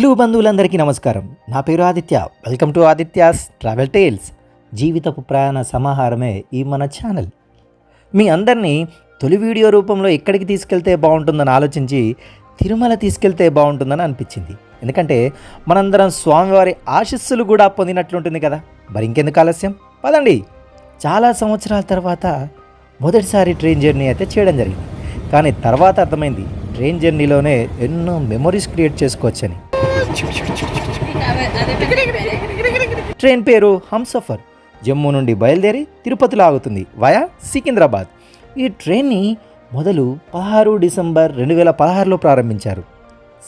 తెలుగు బంధువులందరికీ నమస్కారం. నా పేరు Aditya. Welcome to Aditya's travel tales. జీవితపు ప్రయాణ సమాహారమే ఈ మన ఛానల్. మీ అందరినీ తొలి వీడియో రూపంలో ఎక్కడికి తీసుకెళ్తే బాగుంటుందని ఆలోచించి తిరుమల తీసుకెళ్తే బాగుంటుందని అనిపించింది. ఎందుకంటే మనందరం స్వామివారి ఆశస్సులు కూడా పొందినట్లుంటుంది కదా. మరి ఇంకెందుకు ఆలస్యం? పదండి. చాలా సంవత్సరాల తర్వాత మొదటిసారి ట్రైన్ జర్నీ అయితే చేయడం జరిగింది. కానీ తర్వాత అర్థమైంది ట్రైన్ జర్నీలోనే ఎన్నో మెమొరీస్ క్రియేట్ చేసుకోవచ్చని. ట్రైన్ పేరు హంసఫర్. జమ్మూ నుండి బయలుదేరి తిరుపతిలో ఆగుతుంది వయా సికింద్రాబాద్. ఈ ట్రైన్ని మొదలు పదహారు డిసెంబర్ రెండు వేల పదహారులో ప్రారంభించారు.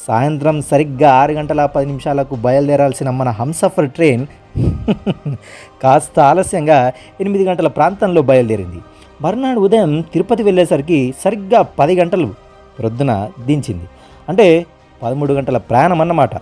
సాయంత్రం సరిగ్గా ఆరు గంటల పది నిమిషాలకు బయలుదేరాల్సిన మన హంసఫర్ ట్రైన్ కాస్త ఆలస్యంగా ఎనిమిది గంటల ప్రాంతంలో బయలుదేరింది. మర్నాడు ఉదయం తిరుపతి వెళ్ళేసరికి సరిగ్గా పది గంటలు ప్రొద్దున దించింది. అంటే పదమూడు గంటల ప్రయాణం అన్నమాట.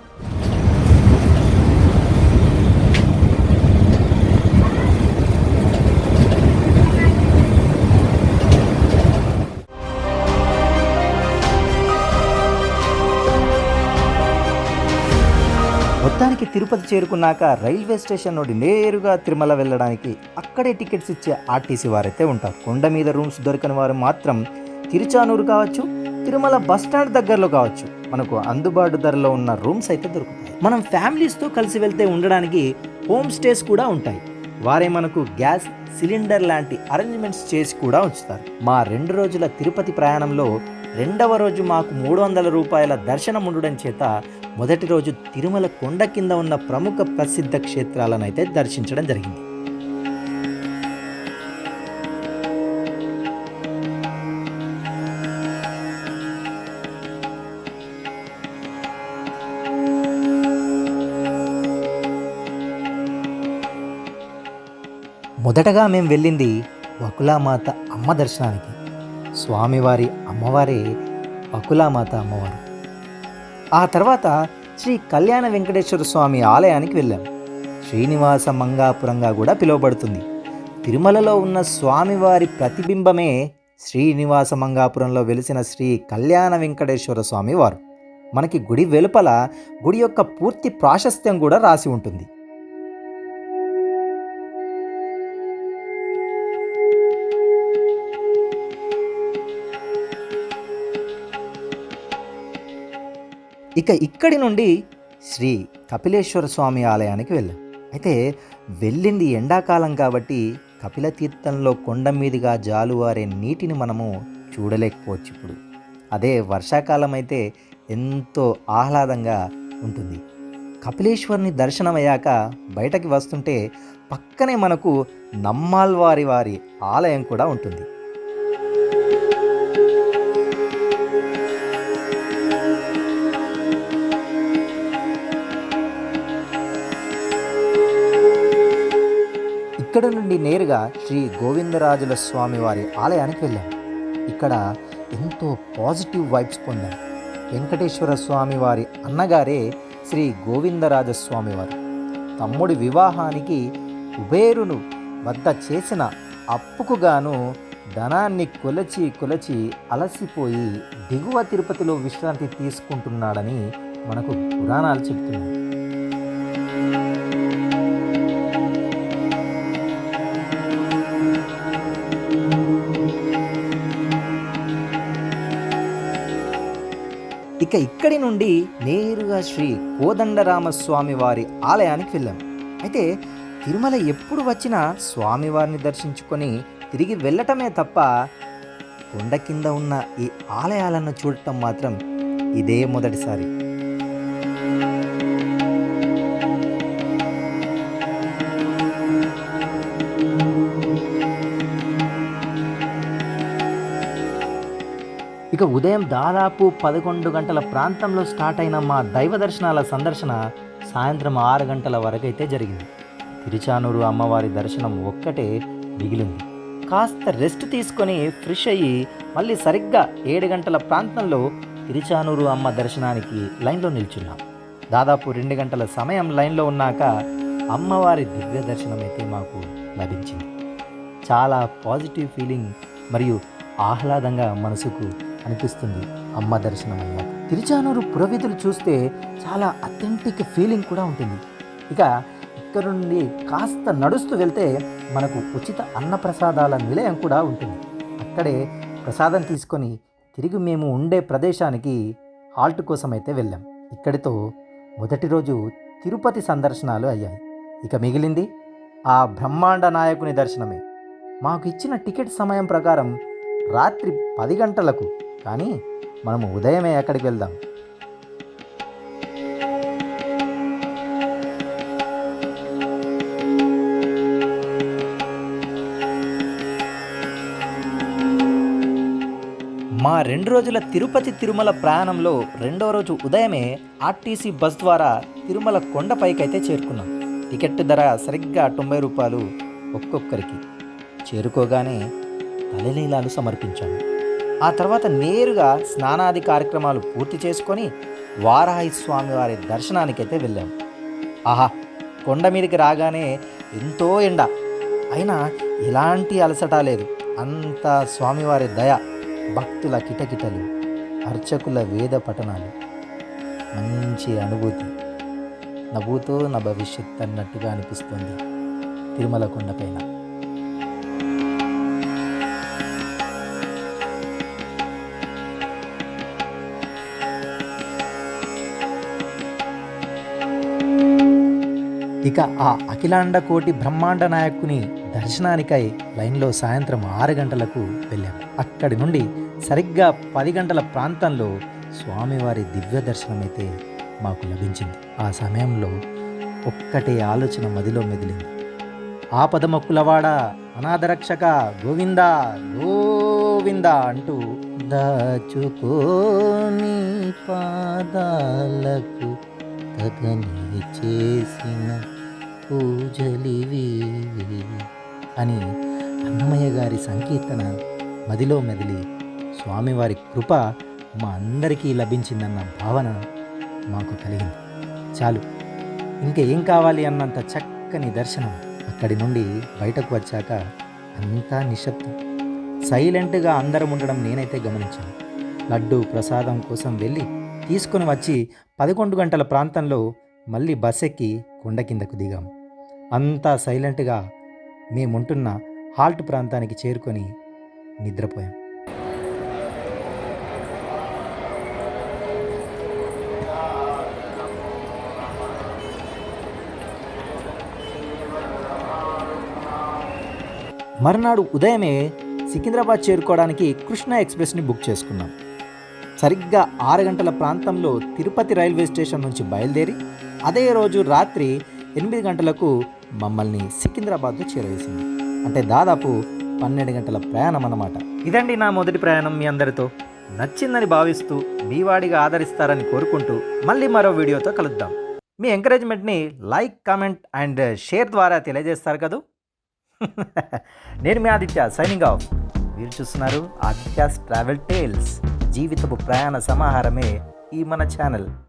మొత్తానికి తిరుపతి చేరుకున్నాక రైల్వే స్టేషన్ నుండి నేరుగా తిరుమల వెళ్ళడానికి అక్కడే టికెట్స్ ఇచ్చే ఆర్టీసీ వారైతే ఉంటారు. కొండ మీద రూమ్స్ దొరికిన వారు మాత్రం తిరుచానూరు కావచ్చు తిరుమల బస్ స్టాండ్ దగ్గరలో కావచ్చు. మనకు అందుబాటు ధరలో ఉన్న రూమ్స్ అయితే దొరుకుతాయి. మనం ఫ్యామిలీస్తో కలిసి వెళ్తే ఉండడానికి హోమ్ స్టేస్ కూడా ఉంటాయి. వారే మనకు గ్యాస్ సిలిండర్ లాంటి అరేంజ్మెంట్స్ చేసి కూడా ఉంచుతారు. మా రెండు రోజుల తిరుపతి ప్రయాణంలో రెండవ రోజు మాకు మూడు వందల రూపాయల దర్శనం ఉండడం చేత మొదటి రోజు తిరుమల కొండ కింద ఉన్న ప్రముఖ ప్రసిద్ధ క్షేత్రాలను అయితే దర్శించడం జరిగింది. మొదటగా మేము వెళ్ళింది వకులామాత అమ్మ దర్శనానికి. స్వామివారి అమ్మవారే వకులామాత అమ్మవారు. ఆ తర్వాత శ్రీ కళ్యాణ వెంకటేశ్వర స్వామి ఆలయానికి వెళ్ళాం. శ్రీనివాస మంగాపురంగా కూడా పిలువబడుతుంది. తిరుమలలో ఉన్న స్వామివారి ప్రతిబింబమే శ్రీనివాస మంగాపురంలో వెలిసిన శ్రీ కళ్యాణ వెంకటేశ్వర స్వామివారు మనకి గుడి వెలుపల గుడి యొక్క పూర్తి ప్రాశస్త్యం కూడా రాసి ఉంటుంది. ఇక ఇక్కడి నుండి శ్రీ కపిలేశ్వర స్వామి ఆలయానికి వెళ్ళాం. అయితే వెళ్ళింది ఎండాకాలం కాబట్టి కపిల తీర్థంలో కొండ మీదుగా జాలువారే నీటిని మనము చూడలేకపోవచ్చు ఇప్పుడు అదే వర్షాకాలం అయితే ఎంతో ఆహ్లాదంగా ఉంటుంది. కపిలేశ్వరుని దర్శనం అయ్యాక బయటకి వస్తుంటే పక్కనే మనకు నమ్మాల్వారి వారి ఆలయం కూడా ఉంటుంది. ఇక్కడ నుండి నేరుగా శ్రీ గోవిందరాజుల స్వామి వారి ఆలయానికి వెళ్ళాం. ఇక్కడ ఎంతో పాజిటివ్ వైబ్స్ పొందాం. వెంకటేశ్వర స్వామి వారి అన్నగారే శ్రీ గోవిందరాజస్వామివారు తమ్ముడి వివాహానికి కుబేరును వద్ద చేసిన అప్పుకు గాను ధనాన్ని కొలచి కొలచి అలసిపోయి దిగువ తిరుపతిలో విశ్రాంతి తీసుకుంటున్నాడని మనకు పురాణాలు చెప్తున్నాయి ఇక ఇక్కడి నుండి నేరుగా శ్రీ కోదండరామస్వామి వారి ఆలయానికి వెళ్ళాం. అయితే తిరుమల ఎప్పుడు వచ్చినా స్వామివారిని దర్శించుకొని తిరిగి వెళ్ళటమే తప్ప కొండ కింద ఉన్న ఈ ఆలయాలను చూడటం మాత్రం ఇదే మొదటిసారి. ఇంకా ఉదయం దాదాపు పదకొండు గంటల ప్రాంతంలో స్టార్ట్ అయిన మా దైవ దర్శనాల సందర్శన సాయంత్రం ఆరు గంటల వరకైతే జరిగింది. తిరుచానూరు అమ్మవారి దర్శనం ఒక్కటే మిగిలింది. కాస్త రెస్ట్ తీసుకొని ఫ్రెష్ అయ్యి మళ్ళీ సరిగ్గా ఏడు గంటల ప్రాంతంలో తిరుచానూరు అమ్మ దర్శనానికి లైన్లో నిల్చున్నాం. దాదాపు రెండు గంటల సమయం లైన్లో ఉన్నాక అమ్మవారి దివ్య దర్శనం అయితే మాకు లభించింది. చాలా పాజిటివ్ ఫీలింగ్ మరియు ఆహ్లాదంగా మనసుకు అనిపిస్తుంది అమ్మ దర్శనం అయ్యాక తిరుచానూరు పురవీధులు చూస్తే చాలా అథెంటిక్ ఫీలింగ్ కూడా ఉంటుంది. ఇక ఇక్కడ నుండి కాస్త నడుస్తూ వెళ్తే మనకు ఉచిత అన్నప్రసాదాల నిలయం కూడా ఉంటుంది. అక్కడే ప్రసాదం తీసుకొని తిరిగి మేము ఉండే ప్రదేశానికి హాల్ట్ కోసం అయితే వెళ్ళాం. ఇక్కడితో మొదటి రోజు తిరుపతి సందర్శనాలు అయ్యాయి. ఇక మిగిలింది ఆ బ్రహ్మాండ నాయకుని దర్శనమే. మాకు ఇచ్చిన టికెట్ సమయం ప్రకారం రాత్రి పది గంటలకు కానీ మనము ఉదయమే అక్కడికి వెళ్దాం? మా రెండు రోజుల తిరుపతి తిరుమల ప్రయాణంలో రెండో రోజు ఉదయమే ఆర్టీసీ బస్ ద్వారా తిరుమల కొండపైకైతే చేరుకున్నాం. టికెట్ ధర సరిగ్గా తొంభై రూపాయలు ఒక్కొక్కరికి. చేరుకోగానే తలనీలాలు సమర్పించాము ఆ తర్వాత నేరుగా స్నానాది కార్యక్రమాలు పూర్తి చేసుకొని వారాహి స్వామి వారి దర్శనానికైతే వెళ్ళాము ఆహా కొండ మీదకి రాగానే ఎంతో ఎండ. అయినా ఎలాంటి అలసట లేదు. అంత స్వామివారి దయ భక్తుల కిటకిటలు అర్చకుల వేద పఠనాలు. మంచి అనుభూతి. నవ్వుతో నా భవిష్యత్ అన్నట్టుగా అనిపిస్తుంది తిరుమల కొండపైన ఇక ఆ అఖిలాండ కోటి బ్రహ్మాండ నాయకుని దర్శనానికై లైన్లో సాయంత్రం ఆరు గంటలకు వెళ్ళాము అక్కడి నుండి సరిగ్గా పది గంటల ప్రాంతంలో స్వామివారి దివ్య దర్శనమైతే మాకు లభించింది. ఆ సమయంలో ఒక్కటే ఆలోచన మదిలో మెదిలింది. ఆ పదమొక్కులవాడ అనాథరక్షక గోవిందా గోవిందా అంటూ దాచుకోని పాదాలకు తగని చేసిన పూజలివి అని అన్నమయ్య గారి సంకీర్తన మదిలో మెదిలి స్వామివారి కృప మా అందరికీ లభించిందన్న భావన మాకు కలిగింది. చాలు ఇంకా ఏం కావాలి అన్నంత చక్కని దర్శనం అక్కడి నుండి బయటకు వచ్చాక అంతా నిశ్శబ్దం. సైలెంట్గా అందరం ఉండడం నేనైతే గమనించాను. లడ్డు ప్రసాదం కోసం వెళ్ళి తీసుకొని వచ్చి పదకొండు గంటల ప్రాంతంలో మళ్ళీ బస్ ఎక్కి కొండ కిందకు దిగాం. అంతా సైలెంట్గా మేముంటున్న హాల్ట్ ప్రాంతానికి చేరుకొని నిద్రపోయాం. మరునాడు ఉదయమే సికింద్రాబాద్ చేరుకోవడానికి కృష్ణ ఎక్స్ప్రెస్ని బుక్ చేసుకున్నాం. సరిగ్గా ఆరు గంటల ప్రాంతంలో తిరుపతి రైల్వే స్టేషన్ నుంచి బయలుదేరి అదే రోజు రాత్రి ఎనిమిది గంటలకు మమ్మల్ని సికింద్రాబాద్లో చేరవేసింది. అంటే దాదాపు పన్నెండు గంటల ప్రయాణం అన్నమాట. ఇదండి నా మొదటి ప్రయాణం మీ అందరితో. నచ్చిందని భావిస్తూ మీ వాడిగా ఆదరిస్తారని కోరుకుంటూ మళ్ళీ మరో వీడియోతో కలుద్దాం. మీ ఎంకరేజ్మెంట్ని లైక్ కామెంట్ అండ్ షేర్ ద్వారా తెలియజేస్తారు కదూ? నేను మీ ఆదిత్య సైనింగ్ ఆఫ్. మీరు చూస్తున్నారు ఆదిత్యాస్ ట్రావెల్ టేల్స్. జీవితపు ప్రయాణ సమాహారమే ఈ మన ఛానల్.